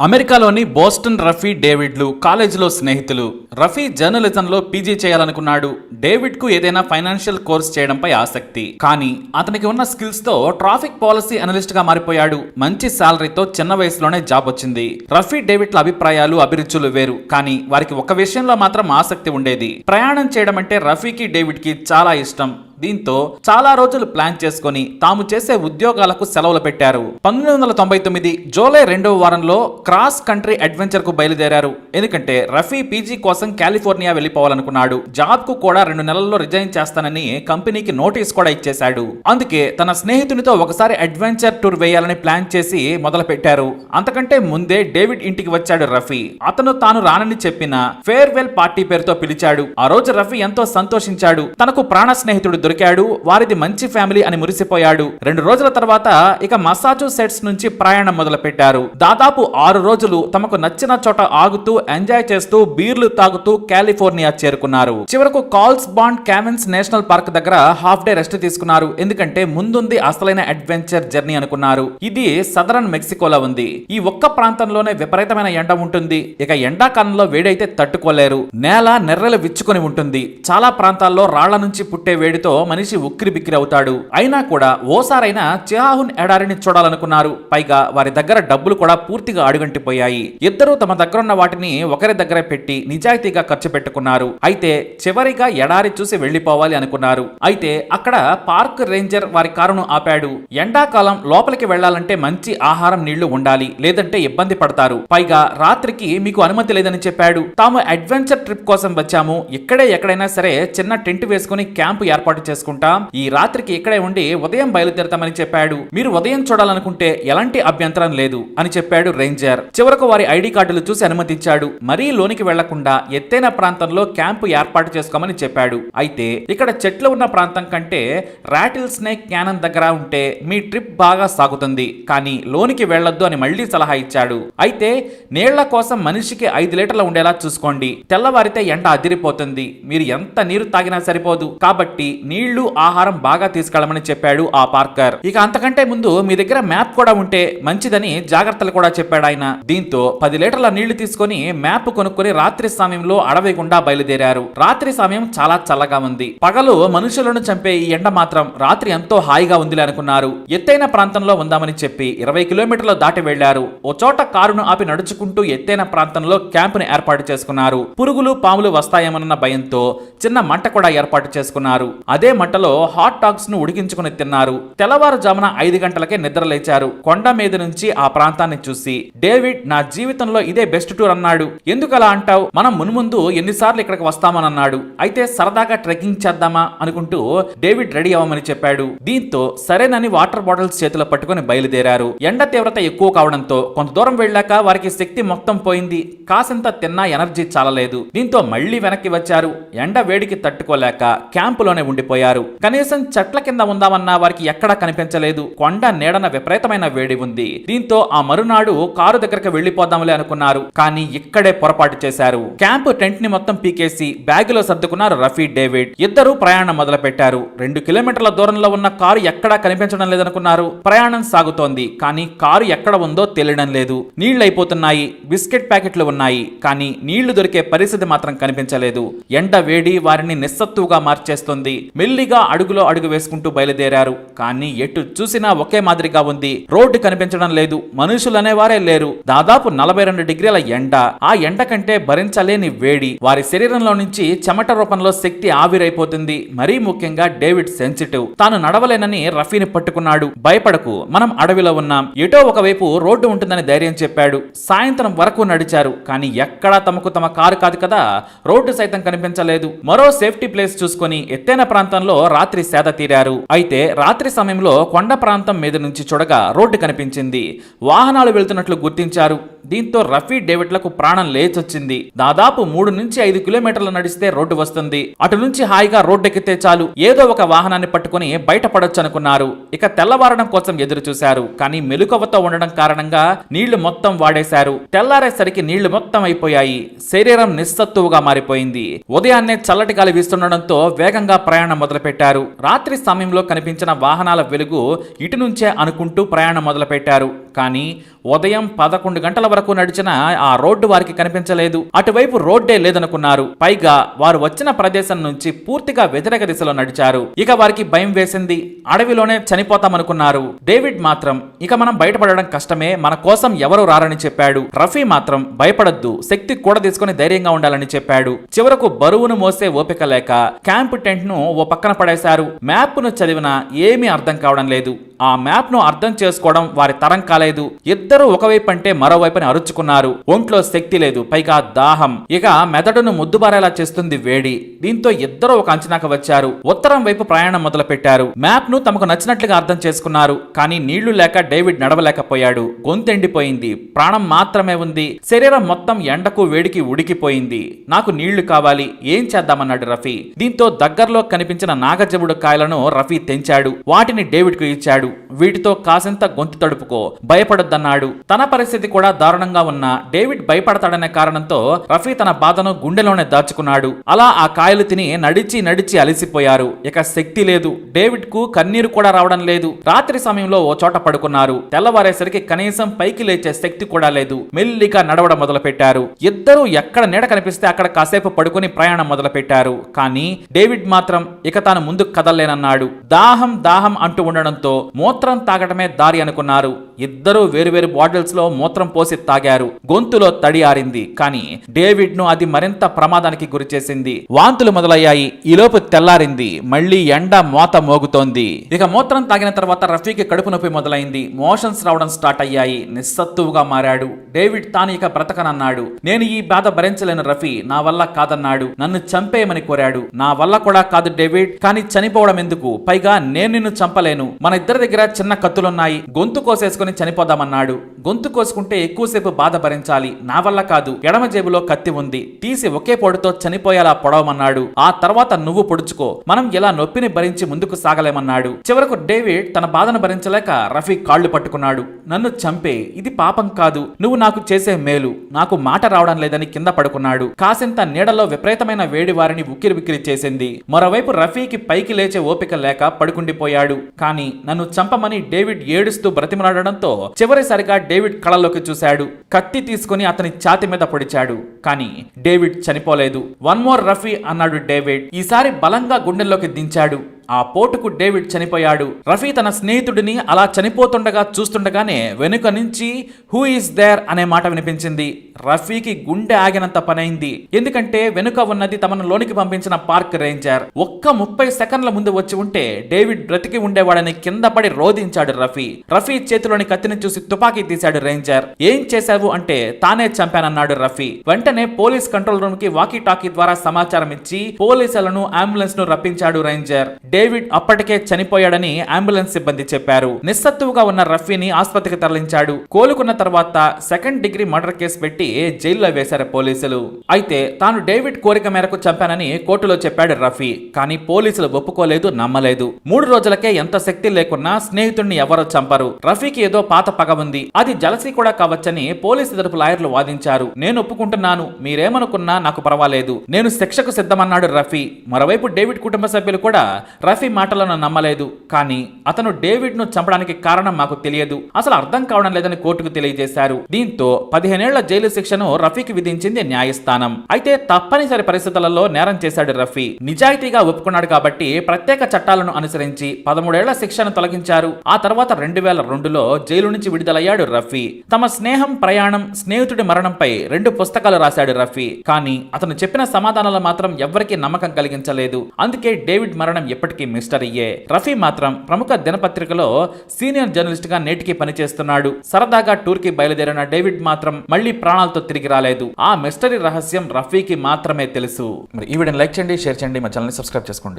అమెరికాలోని బోస్టన్ రఫీ డేవిడ్లు కాలేజీలో స్నేహితులు. రఫీ జర్నలిజంలో పీజీ చేయాలనుకున్నాడు. డేవిడ్కు ఏదైనా ఫైనాన్షియల్ కోర్స్ చేయడంపై ఆసక్తి. కానీ అతనికి ఉన్న స్కిల్స్తో ట్రాఫిక్ పాలసీ అనలిస్ట్గా మారిపోయాడు. మంచి శాలరీతో చిన్న వయసులోనే జాబ్ వచ్చింది. రఫీ డేవిడ్ల అభిప్రాయాలు అభిరుచులు వేరు. కానీ వారికి ఒక విషయంలో మాత్రం ఆసక్తి ఉండేది. ప్రయాణం చేయడం అంటే రఫీకి డేవిడ్కి చాలా ఇష్టం. దీంతో చాలా రోజులు ప్లాన్ చేసుకుని తాము చేసే ఉద్యోగాలకు సెలవులు పెట్టారు. పంతొమ్మిది వందల తొంభై తొమ్మిది జూలై రెండవ వారంలో క్రాస్ కంట్రీ అడ్వెంచర్కు బయలుదేరారు. ఎందుకంటే రఫీ పీజీ కోసం కాలిఫోర్నియా వెళ్ళిపోవాలనుకున్నాడు. జాబ్కు కూడా రెండు నెలల్లో రిజైన్ చేస్తానని కంపెనీకి నోటీస్ కూడా ఇచ్చేశాడు. అందుకే తన స్నేహితునితో ఒకసారి అడ్వెంచర్ టూర్ వేయాలని ప్లాన్ చేసి మొదలు పెట్టారు అంతకంటే ముందే డేవిడ్ ఇంటికి వచ్చాడు రఫీ. అతను తాను రానని చెప్పిన ఫేర్వెల్ పార్టీ పేరుతో పిలిచాడు. ఆ రోజు రఫీ ఎంతో సంతోషించాడు. తనకు ప్రాణ స్నేహితుడు దొరికాడు. వారిది మంచి ఫ్యామిలీ అని మురిసిపోయాడు. రెండు రోజుల తర్వాత ఇక మసాచుసెట్స్ నుంచి ప్రయాణం మొదలు పెట్టారు దాదాపు ఆరు రోజులు తమకు నచ్చిన చోట ఆగుతూ ఎంజాయ్ చేస్తూ బీర్లు తాగుతూ కాలిఫోర్నియా చేరుకున్నారు. చివరకు Carlsbad caverns national park దగ్గర హాఫ్ డే రెస్ట్ తీసుకున్నారు. ఎందుకంటే ముందుంది అసలైన అడ్వెంచర్ జర్నీ అనుకున్నారు. ఇది సదరన్ మెక్సికోలో ఉంది. ఈ ఒక్క ప్రాంతంలోనే విపరీతమైన ఎండ ఉంటుంది. ఇక ఎండాకాలంలో వేడైతే తట్టుకోలేరు. నేల నెర్రలు విచ్చుకొని ఉంటుంది. చాలా ప్రాంతాల్లో రాళ్ళ నుంచి పుట్టే వేడితో మనిషి ఉక్కిరి బిక్కిరి అవుతాడు. అయినా కూడా ఓసారైనా చిహాహున్ ఎడారిని చూడాలనుకున్నారు. పైగా వారి దగ్గర డబ్బులు కూడా పూర్తిగా అడుగంటిపోయాయి. ఇద్దరూ తమ దగ్గరున్న వాటిని ఒకరి దగ్గర పెట్టి నిజాయితీగా ఖర్చు పెట్టుకున్నారు. అయితే చివరిగా ఎడారి చూసి వెళ్ళిపోవాలి అనుకున్నారు. అయితే అక్కడ పార్క్ రేంజర్ వారి కారును ఆపాడు. ఎండాకాలం లోపలికి వెళ్ళాలంటే మంచి ఆహారం నీళ్ళు ఉండాలి. లేదంటే ఇబ్బంది పడతారు. పైగా రాత్రికి మీకు అనుమతి లేదని చెప్పాడు. తాము అడ్వెంచర్ ట్రిప్ కోసం వచ్చాము. ఇక్కడే ఎక్కడైనా సరే చిన్న టెంట్ వేసుకుని క్యాంపు ఏర్పాటు చేసుకుంటాం. ఈ రాత్రికి ఇక్కడే ఉండి ఉదయం బయలుదేరతామని చెప్పాడు. మీరు ఉదయం చూడాలనుకుంటే ఎలాంటి అభ్యంతరం లేదు అని చెప్పాడు రేంజర్. చివరకు వారి ఐడి కార్డులు చూసి అనుమతించాడు. మరీ లోనికి వెళ్ళకుండా ఎత్తైన ప్రాంతంలో క్యాంపు ఏర్పాటు చేసుకోమని చెప్పాడు. అయితే ఇక్కడ చెట్లు ఉన్న ప్రాంతం కంటే రాటిల్ స్నేక్ క్యానన్ దగ్గర ఉంటే మీ ట్రిప్ బాగా సాగుతుంది. కానీ లోనికి వెళ్ళొద్దు అని మళ్ళీ సలహా ఇచ్చాడు. అయితే నీళ్ళ కోసం మనిషికి ఐదు లీటర్లు ఉండేలా చూసుకోండి. తెల్లవారితే ఎండ అదిరిపోతుంది. మీరు ఎంత నీరు తాగినా సరిపోదు. కాబట్టి నీళ్ళు ఆహారం బాగా తీసుకెళ్ళమని చెప్పాడు ఆ పార్కర్. ఇక అంతకంటే ముందు మీ దగ్గర మ్యాప్ కూడా ఉంటే మంచిదని జాగ్రత్తలు కూడా చెప్పాడు ఆయన. దీంతో పది లీటర్ల నీళ్ళు తీసుకొని మ్యాప్ కొనుక్కొని రాత్రి సమయంలో అడవి గుండా బయలుదేరారు. రాత్రి సమయం చాలా చల్లగా ఉంది. పగలు మనుషులను చంపే ఈ ఎండ మాత్రం రాత్రి ఎంతో హాయిగా ఉందిలే అనుకున్నారు. ఎత్తైన ప్రాంతంలో ఉందామని చెప్పి ఇరవై కిలోమీటర్లు దాటి వెళ్ళారు ఓ చోట కారును ఆపి నడుచుకుంటూ ఎత్తైన ప్రాంతంలో క్యాంపును ఏర్పాటు చేసుకున్నారు. పురుగులు పాములు వస్తాయేమన్న భయంతో చిన్న మంట కూడా ఏర్పాటు చేసుకున్నారు. అదే మంటలో హాట్ డాగ్స్ను ఉడికించుకుని తిన్నారు. తెల్లవారుజామున ఐదు గంటలకే నిద్ర లేచారు. కొండ మీద నుంచి ఆ ప్రాంతాన్ని చూసి డేవిడ్ నా జీవితంలో ఇదే బెస్ట్ టూర్ అన్నాడు. ఎందుకలా అంటావు? మనం మున్ముందు ఎన్నిసార్లు ఇక్కడికి వస్తామని అన్నాడు. అయితే సరదాగా ట్రెక్కింగ్ చేద్దామా? అనుకుంటూ డేవిడ్ రెడీ అవ్వమని చెప్పాడు. దీంతో సరేనని వాటర్ బాటిల్స్ చేతిలో పట్టుకుని బయలుదేరారు. ఎండ తీవ్రత ఎక్కువ కావడంతో కొంత దూరం వెళ్ళాక వారికి శక్తి మొత్తం పోయింది. కాసింత తిన్నా ఎనర్జీ చాలలేదు. దీంతో మళ్ళీ వెనక్కి వచ్చారు. ఎండ వేడికి తట్టుకోలేక క్యాంపులోనే ఉండిపోయారు. కనీసం చెట్ల కింద ఉందామన్నా వారికి ఎక్కడా కనిపించలేదు. కొండ నీడన విపరీతమైన వేడి ఉంది. దీంతో ఆ మరునాడు కారు దగ్గరకు వెళ్ళిపోదాంలే అనుకున్నారు. కానీ ఇక్కడే పొరపాటు చేశారు. క్యాంపు టెంట్ని మొత్తం పీకేసి బ్యాగులో సర్దుకున్నారు రఫీ డేవిడ్. ఇద్దరు ప్రయాణం మొదలు పెట్టారు రెండు కిలోమీటర్ల దూరంలో ఉన్న కారు ఎక్కడా కనిపించడం లేదనుకున్నారు. ప్రయాణం సాగుతోంది. కానీ కారు ఎక్కడ ఉందో తెలియడం లేదు. నీళ్ళైపోతున్నాయి అయిపోతున్నాయి. బిస్కెట్ ప్యాకెట్లు ఉన్నాయి. కానీ నీళ్ళు దొరికే పరిస్థితి మాత్రం కనిపించలేదు. ఎండ వేడి వారిని నిస్సత్తువుగా మార్చేస్తుంది. మెల్లిగా అడుగులో అడుగు వేసుకుంటూ బయలుదేరారు. కానీ ఎటు చూసినా ఒకే మాదిరిగా ఉంది. రోడ్డు కనిపించడం లేదు. మనుషులు అనేవారే లేరు. దాదాపు నలభై రెండు డిగ్రీల ఎండ. ఆ ఎండ కంటే భరించలేని వేడి. వారి శరీరంలో నుంచి చెమట రూపంలో శక్తి ఆవిరైపోతుంది. మరీ ముఖ్యంగా డేవిడ్ సెన్సిటివ్. తాను నడవలేనని రఫీని పట్టుకున్నాడు. భయపడకు. మనం అడవిలో ఉన్నాం. ఎటో ఒకవైపు రోడ్డు ఉంటుందని ధైర్యం చెప్పాడు. సాయంత్రం వరకు నడిచారు. కానీ ఎక్కడా తమకు తమ కారు కాదు కదా. రోడ్డు సైతం కనిపించలేదు. మరో సేఫ్టీ ప్లేస్ చూసుకొని ఎత్తైన ప్రాంతం ప్రాంతంలో రాత్రి సేద తీరారు. అయితే రాత్రి సమయంలో కొండ ప్రాంతం మీద నుంచి చూడగా రోడ్డు కనిపించింది. వాహనాలు వెళ్తున్నట్లు గుర్తించారు. దీంతో రఫీ డేవిడ్లకు ప్రాణం లేచొచ్చింది. దాదాపు మూడు నుంచి ఐదు కిలోమీటర్లు నడిస్తే రోడ్డు వస్తుంది. అటు నుంచి హాయిగా రోడ్డెక్కితే చాలు. ఏదో ఒక వాహనాన్ని పట్టుకుని బయటపడొచ్చు అనుకున్నారు ఇక తెల్లవారడం కోసం ఎదురు చూశారు కానీ మెలుకవతో ఉండడం కారణంగా నీళ్ళు మొత్తం వాడేశారు. తెల్లారేసరికి నీళ్ళు మొత్తం అయిపోయాయి. శరీరం నిస్సత్తువుగా మారిపోయింది. ఉదయాన్నే చల్లటి గాలి వీస్తుండడంతో వేగంగా ప్రయాణం మొదలుపెట్టారు. రాత్రి సమయంలో కనిపించిన వాహనాల వెలుగు ఇటు నుంచే అనుకుంటూ ప్రయాణం మొదలుపెట్టారు. కానీ ఉదయం పదకొండు గంటల వరకు నడిచిన ఆ రోడ్డు వారికి కనిపించలేదు. అటువైపు రోడ్డే లేదనుకున్నారు. పైగా వారు వచ్చిన ప్రదేశం నుంచి పూర్తిగా వ్యతిరేక దిశలో నడిచారు. ఇక వారికి భయం వేసింది. అడవిలోనే చనిపోతామనుకున్నారు. డేవిడ్ మాత్రం ఇక మనం బయటపడడం కష్టమే. మన కోసం ఎవరు రారని చెప్పాడు. రఫీ మాత్రం భయపడద్దు. శక్తి కూడా తీసుకుని ధైర్యంగా ఉండాలని చెప్పాడు. చివరకు బరువును మోసే ఓపిక లేక క్యాంప్ టెంట్ను ఓ పక్కన పడేశారు. మ్యాప్ను చదివినా ఏమీ అర్థం కావడం లేదు. ఆ మ్యాప్ను అర్థం చేసుకోవడం వారి తరం కాలేదు. ఇద్దరు ఒకవైపు అంటే మరోవైపుని అరుచుకున్నారు. ఒంట్లో శక్తి లేదు పైగా దాహం. ఇక మెదడును ముద్దుబారేలా చేస్తుంది వేడి. దీంతో ఇద్దరు ఒక అంచనాకు వచ్చారు. ఉత్తరం వైపు ప్రయాణం మొదలు పెట్టారు మ్యాప్ను తమకు నచ్చినట్లుగా అర్థం చేసుకున్నారు. కానీ నీళ్ళు లేక డేవిడ్ నడవలేకపోయాడు. గొంతెండిపోయింది. ప్రాణం మాత్రమే ఉంది. శరీరం మొత్తం ఎండకు వేడికి ఉడికిపోయింది. నాకు నీళ్ళు కావాలి. ఏం చేద్దామన్నాడు రఫీ. దీంతో దగ్గరలో కనిపించిన నాగజముడు కాయలను రఫీ తెంచాడు. వాటిని డేవిడ్కు ఇచ్చాడు. వీటితో కాసింత గొంతు తడుపుకో భయపడొద్దన్నాడు. తన పరిస్థితి కూడా దారుణంగా ఉన్న డేవిడ్ భయపడతాడనే కారణంతో రఫీ తన బాధను గుండెలోనే దాచుకున్నాడు. అలా ఆ కాయలు తిని నడిచి నడిచి అలసిపోయారు. ఇక శక్తి లేదు. డేవిడ్కు కన్నీరు కూడా రావడం లేదు. రాత్రి సమయంలో ఓ చోట పడుకున్నారు. తెల్లవారేసరికి కనీసం పైకి లేచే శక్తి కూడా లేదు. మెల్లిగా నడవడం మొదలు పెట్టారు ఎక్కడ నీడ కనిపిస్తే అక్కడ కాసేపు పడుకుని ప్రయాణం మొదలు పెట్టారు కానీ డేవిడ్ మాత్రం ఇక తాను ముందుకు కదలలేనన్నాడు. దాహం దాహం అంటూ ఉండడంతో మూత్రం తాగడమే దారి అనుకున్నారు. ఇద్దరూ వేరువేరు బాటిల్స్లో మూత్రం పోసి తాగారు. గొంతులో తడి ఆరింది. కానీ డేవిడ్ను అది మరింత ప్రమాదానికి గురిచేసింది వాంతులు మొదలయ్యాయి. ఈలోపు తెల్లారింది. మళ్ళీ ఎండ మోత మోగుతోంది. ఇక మూత్రం తాగిన తర్వాత రఫీకి కడుపు నొప్పి మొదలైంది. మోషన్స్ రావడం స్టార్ట్ అయ్యాయి. నిస్సత్తువుగా మారాడు. డేవిడ్ తాను ఇక బ్రతకనన్నాడు. నేను ఈ బాధ భరించలేను రఫీ. నా వల్ల కాదన్నాడు. నన్ను చంపేయమని కోరాడు. నా వల్ల కూడా కాదు డేవిడ్. కానీ చనిపోవడం ఎందుకు? పైగా నేను నిన్ను చంపలేను. మన ఇద్దరి దగ్గర చిన్న కత్తులున్నాయి. గొంతు కోసేసుకుని చనిపోదామన్నాడు. గొంతు కోసుకుంటే ఎక్కువసేపు బాధ భరించాలి. నా వల్ల కాదు. ఎడమ జేబులో కత్తి ఉంది. తీసి ఒకే పొడితో చనిపోయేలా పొడవమన్నాడు. ఆ తర్వాత నువ్వు పొడుచుకో. మనం ఇలా నొప్పిని భరించి ముందుకు సాగలేమన్నాడు. చివరకు డేవిడ్ తన బాధను భరించలేక రఫీ కాళ్ళు పట్టుకున్నాడు. నన్ను చంపే. ఇది పాపం కాదు. నువ్వు నాకు చేసే మేలు. నాకు మాట రావడం లేదని కింద పడుకున్నాడు. కాసింత నీడలో విపరీతమైన వేడి వారిని ఉక్కిరి బిక్కిరి చేసింది. మరోవైపు రఫీకి పైకి లేచే ఓపిక లేక పడుకుండిపోయాడు. కానీ నన్ను చంపమని డేవిడ్ ఏడుస్తూ బ్రతిమలాడడంతో చివరిసారిగా డేవిడ్ కళలోకి చూశాడు. కత్తి తీసుకుని అతని ఛాతి మీద పొడిచాడు. కానీ డేవిడ్ చనిపోలేదు. వన్ మోర్ రఫీ అన్నాడు డేవిడ్. ఈసారి బలంగా గుండెల్లోకి దించాడు. ఆ పోటుకు డేవిడ్ చనిపోయాడు. రఫీ తన స్నేహితుడిని అలా చనిపోతుండగా చూస్తుండగానే వెనుక నుంచి హూ ఈస్ దేర్ అనే మాట వినిపించింది. రఫీకి గుండె ఆగినంత పనైంది. ఎందుకంటే వెనుక ఉన్నది తమను లోనికి పంపించిన పార్క్ రేంజర్. ఒక్క ముప్పై సెకండ్ల ముందు వచ్చి ఉంటే డేవిడ్ బ్రతికి ఉండేవాడని కింద పడి రోధించాడు రఫీ. రఫీ చేతిలోని కత్తిని చూసి తుపాకీ తీశాడు రేంజర్. ఏం చేశావు? అంటే తానే చంపానన్నాడు రఫీ. వెంటనే పోలీస్ కంట్రోల్ రూమ్కి వాకీ టాకీ ద్వారా సమాచారం ఇచ్చి పోలీసులను అంబులెన్స్ను రప్పించాడు రేంజర్. డేవిడ్ అప్పటికే చనిపోయాడని అంబులెన్స్ సిబ్బంది చెప్పారు. నిస్సత్తువుగా ఉన్న రఫీని ఆసుపత్రికి తరలించాడు. కోలుకున్న తర్వాత సెకండ్ డిగ్రీ మర్డర్ కేసు పెట్టి జైల్లో వేశారు పోలీసులు. అయితే తాను డేవిడ్ కోరిక మేరకు చంపానని కోర్టులో చెప్పాడు రఫీ. కానీ పోలీసులు ఒప్పుకోలేదు నమ్మలేదు. మూడు రోజులకే ఎంత శక్తి లేకున్నా స్నేహితుడిని ఎవరో చంపరు. రఫీకి ఏదో పాత పగ ఉంది. అది జలసీ కూడా కావచ్చని పోలీసు తరపు లాయర్లు వాదించారు. నేను ఒప్పుకుంటున్నాను. మీరేమనుకున్నా నాకు పర్వాలేదు. నేను శిక్షకు సిద్ధమన్నాడు రఫీ. మరోవైపు డేవిడ్ కుటుంబ సభ్యులు కూడా రఫీ మాటలను నమ్మలేదు కానీ అతను డేవిడ్ను చంపడానికి కారణం మాకు తెలియదు. అసలు అర్థం కావడం లేదని కోర్టుకు తెలియజేశారు. దీంతో పదిహేనేళ్ళ జైలు శిక్షను రఫీకి విధించింది న్యాయస్థానం. అయితే తప్పనిసరి పరిస్థితులలో నేరం చేశాడు రఫీ. నిజాయితీగా ఒప్పుకున్నాడు కాబట్టి ప్రత్యేక చట్టాలను అనుసరించి పదమూడేళ్ళ శిక్షను తొలగించారు. ఆ తర్వాత రెండు వేల రెండులో జైలు నుంచి విడుదలయ్యాడు రఫీ. తమ స్నేహం ప్రయాణం స్నేహితుడి మరణంపై రెండు పుస్తకాలు రాశాడు రఫీ. కానీ అతను చెప్పిన సమాధానాలు మాత్రం ఎవ్వరికీ నమ్మకం కలిగించలేదు. అందుకే డేవిడ్ మరణం ఎప్పటికీ మిస్టరీయే రఫీ మాత్రం ప్రముఖ దినపత్రికలో సీనియర్ జర్నలిస్ట్గా నేటికి పనిచేస్తున్నాడు. సరదాగా టూర్కి బయలుదేరిన డేవిడ్ మాత్రం మళ్ళీ ప్రాణాలతో తిరిగి రాలేదు. ఆ మిస్టరీ రహస్యం రఫీకి మాత్రమే తెలుసు. మరి ఈ వీడియోని లైక్ చేయండి షేర్ చేయండి మా ఛానల్ సబ్స్క్రైబ్ చేసుకోండి.